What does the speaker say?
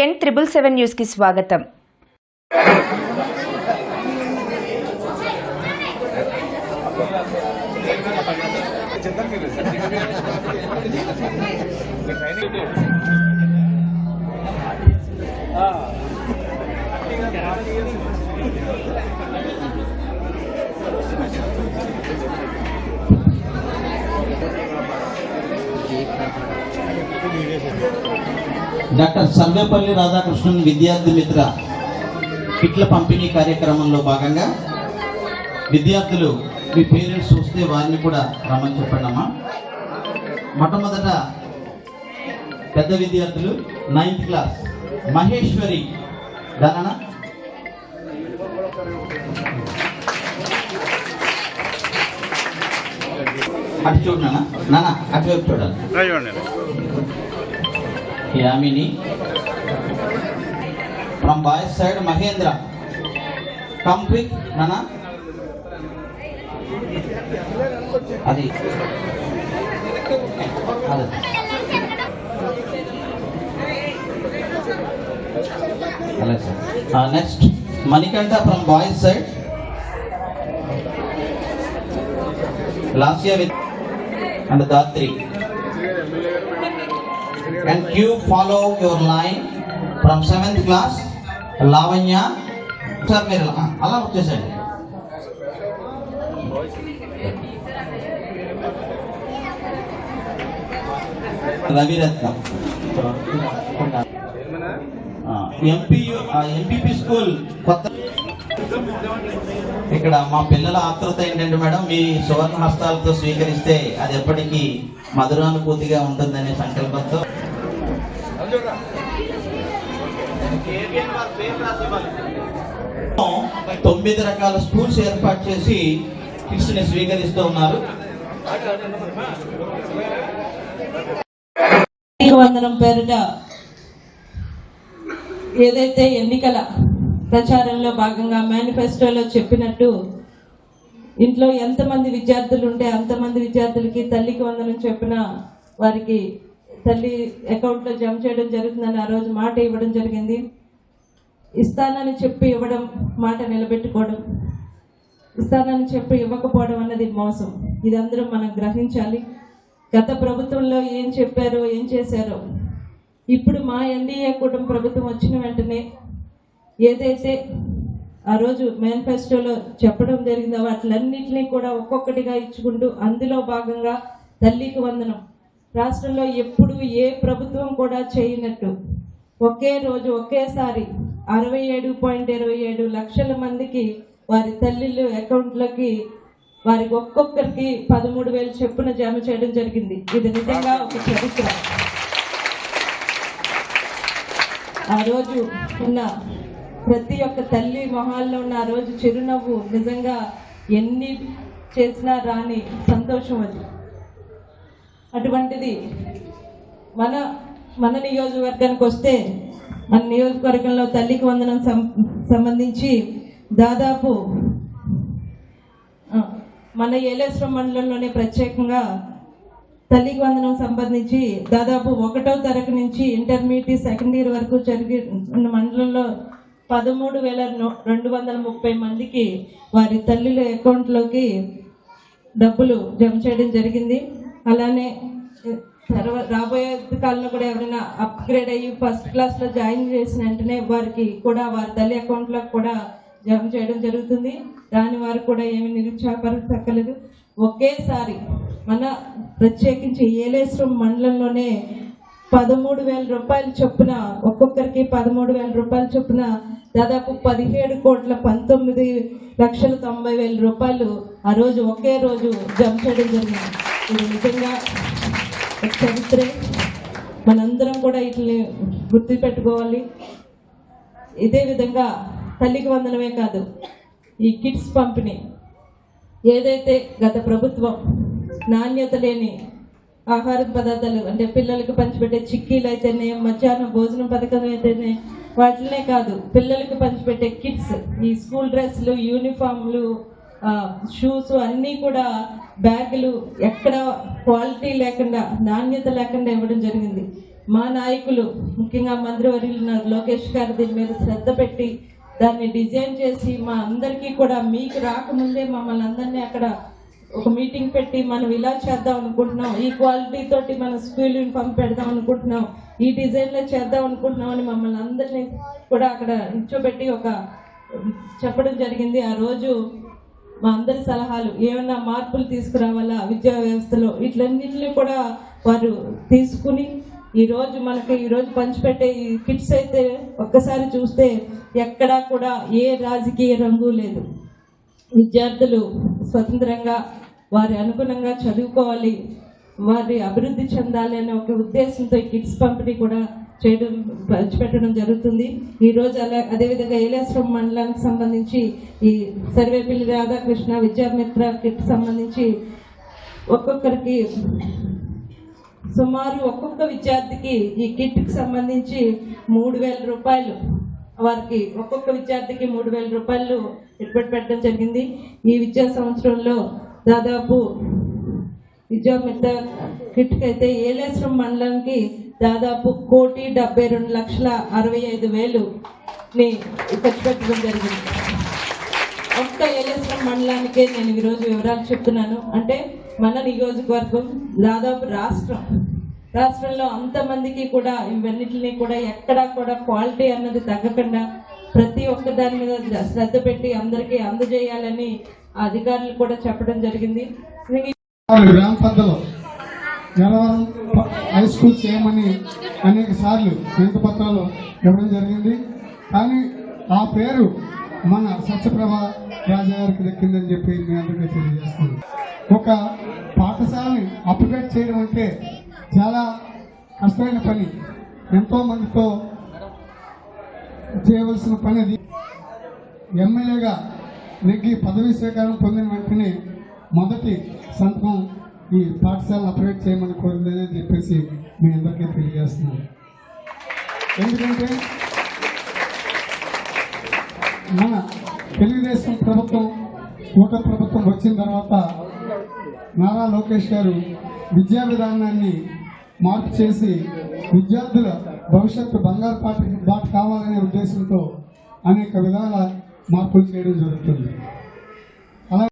ఎన్ triple seven న్యూస్కి స్వాగతం. Doctor Sarvepalli Radhakrishnan విద్యార్థి మిత్ర కిట్ల పంపిణీ కార్యక్రమంలో భాగంగా విద్యార్థులు మీ పేరెంట్స్ వస్తే వారిని కూడా రమ్మని చెప్పండి అమ్మా. మొట్టమొదట పెద్ద విద్యార్థులు నైన్త్ క్లాస్ మహేశ్వరి దానా అటు చూడనా నానా నాన్న అటువైపు చూడాలి. Yamini. From boys side Mahendra. Come quick నానా? అది. అదే. అలాగే sir. Next Manikanta from boys side. Lasya with and Dhatri and you follow your line from seventh class? Lavanya sir మీరు అలా- అలా వచ్చేసండి రవిరత్నం. ఎంపీ ఎంపీపీ స్కూల్ కొత్త ఇక్కడ మా పిల్లల ఆతృత ఏంటంటే మేడం మీ సువర్ణ హస్తాలతో స్వీకరిస్తే అది ఎప్పటికీ మధురానుభూతిగా ఉంటుందనే సంకల్పంతో తొమ్మిది రకాల స్కూల్స్ ఏర్పాటు చేసి కిడ్స్ని స్వీకరిస్తూ ఉన్నారు. వందనం పేరిట ఏదైతే ఎన్నికల ప్రచారంలో భాగంగా మేనిఫెస్టోలో చెప్పినట్టు ఇంట్లో ఎంతమంది విద్యార్థులు ఉంటే అంతమంది విద్యార్థులకి తల్లికి వందనం చెప్పిన వారికి తల్లి అకౌంట్లో జమ చేయడం జరుగుతుందని ఆ రోజు మాట ఇవ్వడం జరిగింది. ఇస్తానని చెప్పి ఇవ్వడం మాట నిలబెట్టుకోవడం ఇస్తానని చెప్పి ఇవ్వకపోవడం అన్నది మోసం. ఇది అందరం మనం గ్రహించాలి. గత ప్రభుత్వంలో ఏం చెప్పారో ఏం చేశారో. ఇప్పుడు మా ఎన్డీఏ కుటుంబ ప్రభుత్వం వచ్చిన వెంటనే ఏదైతే ఆ రోజు మేనిఫెస్టోలో చెప్పడం జరిగిందో వాటిలన్నింటినీ కూడా ఒక్కొక్కటిగా ఇచ్చుకుంటూ అందులో భాగంగా తల్లికి వందనం. రాష్ట్రంలో ఎప్పుడు ఏ ప్రభుత్వం కూడా చేయనట్టు. ఒకే రోజు ఒకేసారి అరవై ఏడు పాయింట్ ఇరవై ఏడు లక్షల మందికి వారి తల్లిళ్ళు అకౌంట్లోకి వారికి ఒక్కొక్కరికి పదమూడు వేలు చెప్పున జమ చేయడం జరిగింది. ఇది నిజంగా ఒక చరిత్ర. ఆ రోజు ఉన్న ప్రతి ఒక్క తల్లి మొహాల్లో ఉన్న ఆ రోజు చిరునవ్వు నిజంగా ఎన్ని చేసినా రాని సంతోషం అది. అటువంటిది మన మన నియోజకవర్గానికి వస్తే మన నియోజకవర్గంలో తల్లికి వందనం సం- సంబంధించి దాదాపు మన ఏలేశ్వరం మండలంలోనే ప్రత్యేకంగా తల్లికి వందనం సంబంధించి దాదాపు ఒకటో తరగతి నుంచి ఇంటర్మీడియట్ సెకండ్ ఇయర్ వరకు జరిగి ఉన్న మండలంలో పదమూడు వేల రెండు వందల ముప్పై మందికి వారి తల్లుల అకౌంట్లోకి డబ్బులు జమ చేయడం జరిగింది. అలానే తర్వాత రాబోయే కాలంలో కూడా ఎవరైనా అప్గ్రేడ్ అయ్యి ఫస్ట్ క్లాస్లో జాయిన్ చేసిన వెంటనే వారికి కూడా వారి తల్లి అకౌంట్లో కూడా జమ చేయడం జరుగుతుంది. దాని వారు కూడా ఏమి నిరుత్సాహపరచక్కలేదు ఒకేసారి మన ప్రత్యేకించి ఏలేశ్వరం మండలంలోనే పదమూడు వేల రూపాయల చొప్పున ఒక్కొక్కరికి పదమూడు వేల రూపాయల చొప్పున దాదాపు పదిహేడు కోట్ల పంతొమ్మిది లక్షల తొంభై వేల రూపాయలు ఆ రోజు ఒకే రోజు జంప్ చేయడం జరిగింది. ఇది నిజంగా చరిత్రే. మనందరం కూడా వీటిని గుర్తుపెట్టుకోవాలి. ఇదే విధంగా తల్లికి వందనమే కాదు ఈ కిడ్స్ పంపిణీ. ఏదైతే గత ప్రభుత్వం నాణ్యత లేని ఆహార పదార్థాలు అంటే పిల్లలకు పంచిపెట్టే చిక్కీలు అయితేనే మధ్యాహ్నం భోజనం పథకం అయితేనే వాటినే కాదు పిల్లలకు పంచిపెట్టే కిట్స్ ఈ స్కూల్ డ్రెస్లు యూనిఫామ్లు షూస్ అన్నీ కూడా బ్యాగులు ఎక్కడ క్వాలిటీ లేకుండా నాణ్యత లేకుండా ఇవ్వడం జరిగింది. మా నాయకులు ముఖ్యంగా మంత్రివర్యులు ఉన్నారు లోకేష్ గారు దీని మీద శ్రద్ధ పెట్టి దాన్ని డిజైన్ చేసి మా అందరికీ కూడా మీకు రాకముందే మమ్మల్ని అందరినీ అక్కడ ఒక మీటింగ్ పెట్టి మనం ఇలా చేద్దాం అనుకుంటున్నాం ఈ క్వాలిటీ తోటి మనం స్కూల్ యూనిఫామ్ పెడదాం అనుకుంటున్నాం ఈ డిజైన్లో చేద్దాం అనుకుంటున్నాం అని మమ్మల్ని అందరినీ కూడా అక్కడ నిల్చోబెట్టి ఒక చెప్పడం జరిగింది. ఆ రోజు మా అందరి సలహాలు ఏమన్నా మార్పులు తీసుకురావాలా విద్యా వ్యవస్థలో? ఇట్లన్నింటినీ కూడా వారు తీసుకుని ఈరోజు మనకి ఈరోజు పంచిపెట్టే ఈ కిట్స్ అయితే ఒక్కసారి చూస్తే ఎక్కడా కూడా ఏ రాజకీయ రంగు లేదు. విద్యార్థులు స్వతంత్రంగా వారి అనుగుణంగా చదువుకోవాలి వారి అభివృద్ధి చెందాలి అనే ఒక ఉద్దేశంతో ఈ కిట్స్ పంపిణీ కూడా చేయడం పంచిపెట్టడం జరుగుతుంది. ఈ రోజు అలా అదేవిధంగా ఏలేశ్వరం మండలానికి సంబంధించి ఈ సర్వేపల్లి రాధాకృష్ణ విద్యామిత్ర కిట్ సంబంధించి ఒక్కొక్కరికి సుమారు ఒక్కొక్క విద్యార్థికి ఈ కిట్కి సంబంధించి మూడు వేల రూపాయలు. వారికి ఒక్కొక్క విద్యార్థికి మూడు వేల రూపాయలు పెట్టుబడి పెట్టడం జరిగింది. ఈ విద్యా సంవత్సరంలో దాదాపు విద్యామిత్ర కిట్కి అయితే ఏలేశ్వరం మండలానికి దాదాపు కోటి డెబ్బై రెండు లక్షల అరవై ఐదు వేలుని ఖర్చు పెట్టడం జరిగింది. ఒక్క ఏలేశ్వరం మండలానికే నేను ఈరోజు వివరాలు చెప్తున్నాను. అంటే మన నియోజకవర్గం దాదాపు రాష్ట్రం. రాష్ట్రంలో అంతమందికి కూడా ఇవన్నిటిని కూడా ఎక్కడా కూడా క్వాలిటీ అన్నది తగ్గకుండా ప్రతి ఒక్క దాని మీద శ్రద్ధ పెట్టి అందరికీ అందజేయాలని అధికారులు కూడా చెప్పడం జరిగింది. గ్రామ పెద్దలు గెలవరం హై స్కూల్ చేయమని అనేక సార్లు వినతి పత్రాలు ఇవ్వడం జరిగింది. కానీ ఆ పేరు మన సత్యప్రభ రాజగారికి దక్కిందని చెప్పి మీ అందరికీ తెలియజేస్తుంది ఒక పాఠశాలని అప్గ్రేడ్ చేయడం అంటే చాలా కష్టమైన పని. ఎంతో మందితో చేయవలసిన పని అది. ఎమ్మెల్యేగా నెగ్గి పదవీ స్వీకారం పొందిన వెంటనే మొదటి సంతకం ఈ పాఠశాలను అప్డేట్ చేయమని కోరిందని చెప్పేసి మీ అందరికీ తెలియజేస్తున్నాను. ఎందుకంటే మన తెలుగుదేశం ప్రభుత్వం కూట ప్రభుత్వం వచ్చిన తర్వాత నారా లోకేష్ గారు విద్యా విధానాన్ని మార్పు చేసి విద్యార్థుల భవిష్యత్తు బంగారు పాట బాట కావాలనే ఉద్దేశంతో అనేక విధాల మార్పులు చేయడం జరుగుతుంది.